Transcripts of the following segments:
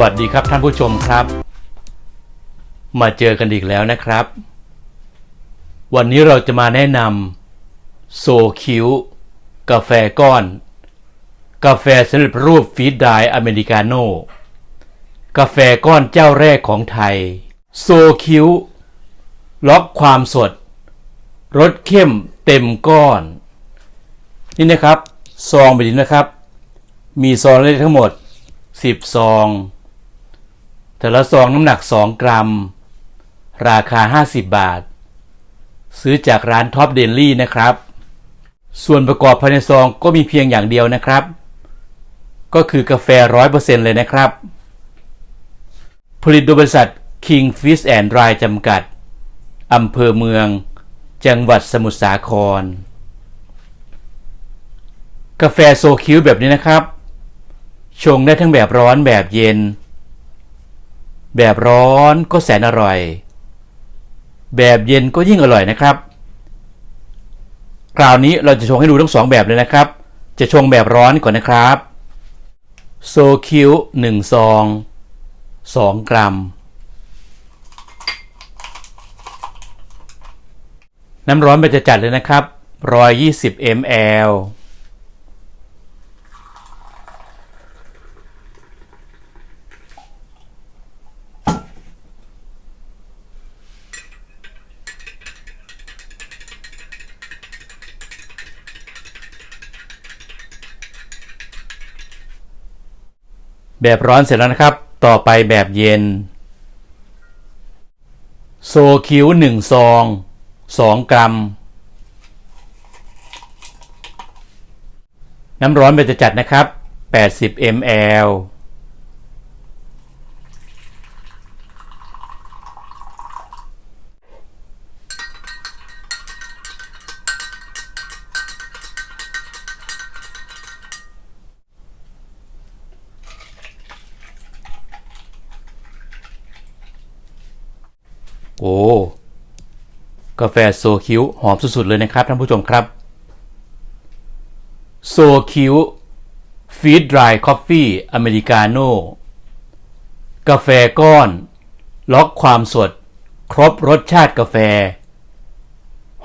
วัสดีครับท่านผู้ชมครับ มาเจอกันอีกแล้วนะครับ วันนี้เราจะมาแนะนำโซคิวกาแฟก้อน กาแฟสำเร็จรูปฟีดไดอเมริกาโน่กาแฟก้อนเจ้าแรกของไทย โซคิวล็อกความสดรสเข้มเต็มก้อน นี่นะครับ ซองแบบนี้นะครับ มีซองได้ทั้งหมด10ซอง แต่ละซองน้ำหนัก 2 กรัม ราคา 50 บาท ซื้อจากร้านท็อปเดลี่นะครับ ส่วนประกอบภายในซองก็มีเพียงอย่างเดียวนะครับ ก็คือกาแฟ 100%เลยนะครับ ผลิตโดยบริษัท King Fish and Dry จำกัดอำเภอเมือง จังหวัดสมุทรสาคร กาแฟโซคิวแบบนี้นะครับ ชงได้ทั้งแบบร้อนแบบเย็น แบบร้อนก็แสนอร่อย แบบเย็นก็ยิ่งอร่อยนะครับ คราวนี้เราจะชงให้ดูทั้งสองแบบเลยนะครับ จะชงแบบร้อนก่อนนะครับโซคิวหนึ่งซองสองกรัม น้ำร้อนไปจะจัดเลยนะครับ120 ml แบบร้อนเสร็จแล้วนะครับ ต่อไปแบบเย็น โซคิวหนึ่งซองสองกรัม น้ำร้อนเปจจัดนะครับ 80 ml โอ้กาแฟโซคิวหอมสุดๆเลยนะครับท่านผู้ชมครับโซคิวฟีดดรายคอฟฟี่อเมริกาโน่กาแฟก้อน ล็อกความสด ครบรสชาติกาแฟ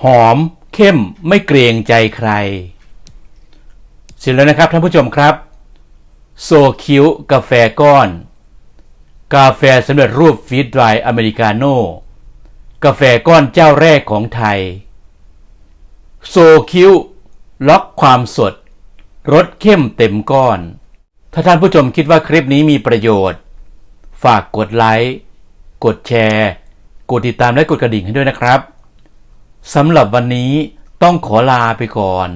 หอมเข้มไม่เกรงใจใคร เสร็จแล้วนะครับท่านผู้ชมครับโซคิวกาแฟก้อน กาแฟสำเร็จรูปฟีดดรายอเมริกาโน่ กาแฟก้อนเจ้าแรกของไทย โซคิวล็อกความสดรสเข้มเต็มก้อน ถ้าท่านผู้ชมคิดว่าคลิปนี้มีประโยชน์ ฝากกดไลค์กดแชร์ กดติดตามและกดกระดิ่งให้ด้วยนะครับสำหรับวันนี้ต้องขอลาไปก่อน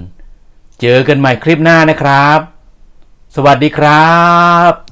เจอกันใหม่คลิปหน้านะครับ สวัสดีครับ